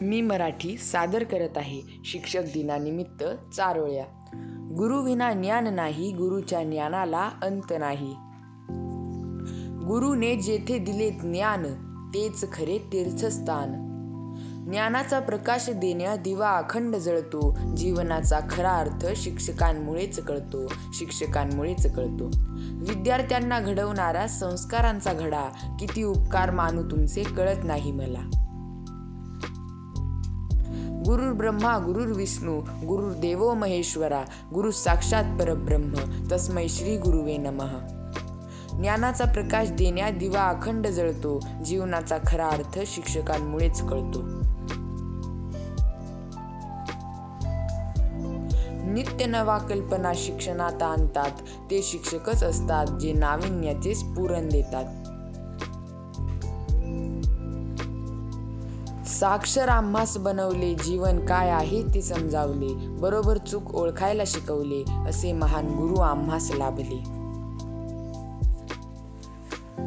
मी मराठी सादर करत आहे शिक्षक दिनानिमित्त चारोळ्या. गुरुविना ज्ञान नाही गुरुच्या ज्ञानाला अंत नाही. गुरुने जेथे दिले ज्ञान तेच खरे तीर्थस्थान. ज्ञानाचा प्रकाश देण्या दिवा अखंड जळतो जीवनाचा खरा अर्थ शिक्षकांमुळेच कळतो शिक्षकांमुळेच कळतो. विद्यार्थ्यांना घडवणारा संस्कारांचा घडा किती उपकार मानू तुमचे कळत नाही मला. गुरुर् ब्रह्मा गुरुर् विष्णू गुरुर्देवो महेश्वरा गुरु साक्षात परब्रह्म तस्मै श्री गुरुवे नमः. ज्ञानाचा प्रकाश देण्या दिवा अखंड जळतो जीवनाचा खरा अर्थ शिक्षकांमुळेच कळतो. नित्य नवा कल्पना शिक्षणात आणतात ते शिक्षकच असतात जे नाविन्याचे स्फुरण देतात. साक्षर आम्हास बनवले जीवन काय आहे ते समजावले बरोबर चूक ओळखायला शिकवले असे महान गुरु आम्हास लाभले.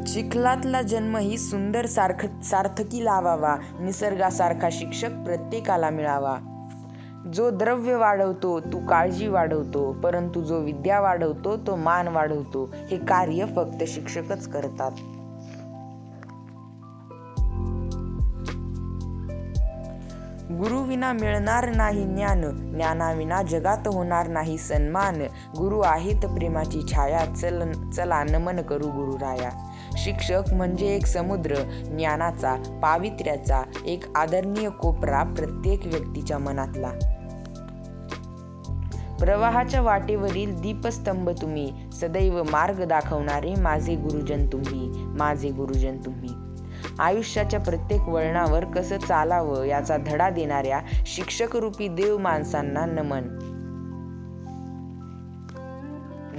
चिखलातला जन्म ही सुंदर सारख सार्थकी लावावा निसर्गासारखा शिक्षक प्रत्येकाला मिळावा. जो द्रव्य वाढवतो तो काळजी वाढवतो परंतु जो विद्या वाढवतो तो मान वाढवतो हे कार्य फक्त शिक्षकच करतात. गुरुविना मिळणार नाही ज्ञान ज्ञानाविना जगात होणार नाही सन्मान. गुरु आहेत प्रेमाची छाया चल चला नमन करू गुरुराया. शिक्षक म्हणजे एक समुद्र ज्ञानाचा पावित्र्याचा एक आदरणीय कोपरा प्रत्येक व्यक्तीच्या मनातला. प्रवाहाच्या वाटेवरील दीपस्तंभ तुम्ही सदैव मार्ग दाखवणारे माझे गुरुजन तुम्ही माझे गुरुजन तुम्ही. आयुष्याच्या प्रत्येक वळणावर कसं चालावं याचा धडा देणाऱ्या शिक्षकरूपी देव माणसांना नमन.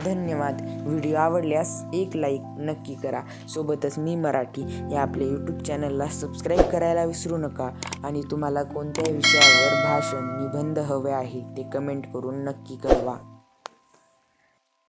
धन्यवाद. व्हिडिओ आवडल्यास एक लाईक नक्की करा. सोबतच मी मराठी या आपल्या यूट्यूब चॅनलला सबस्क्राईब करायला विसरू नका. आणि तुम्हाला कोणत्याही विषयावर भाषण निबंध हवे आहे ते कमेंट करून नक्की कळवा.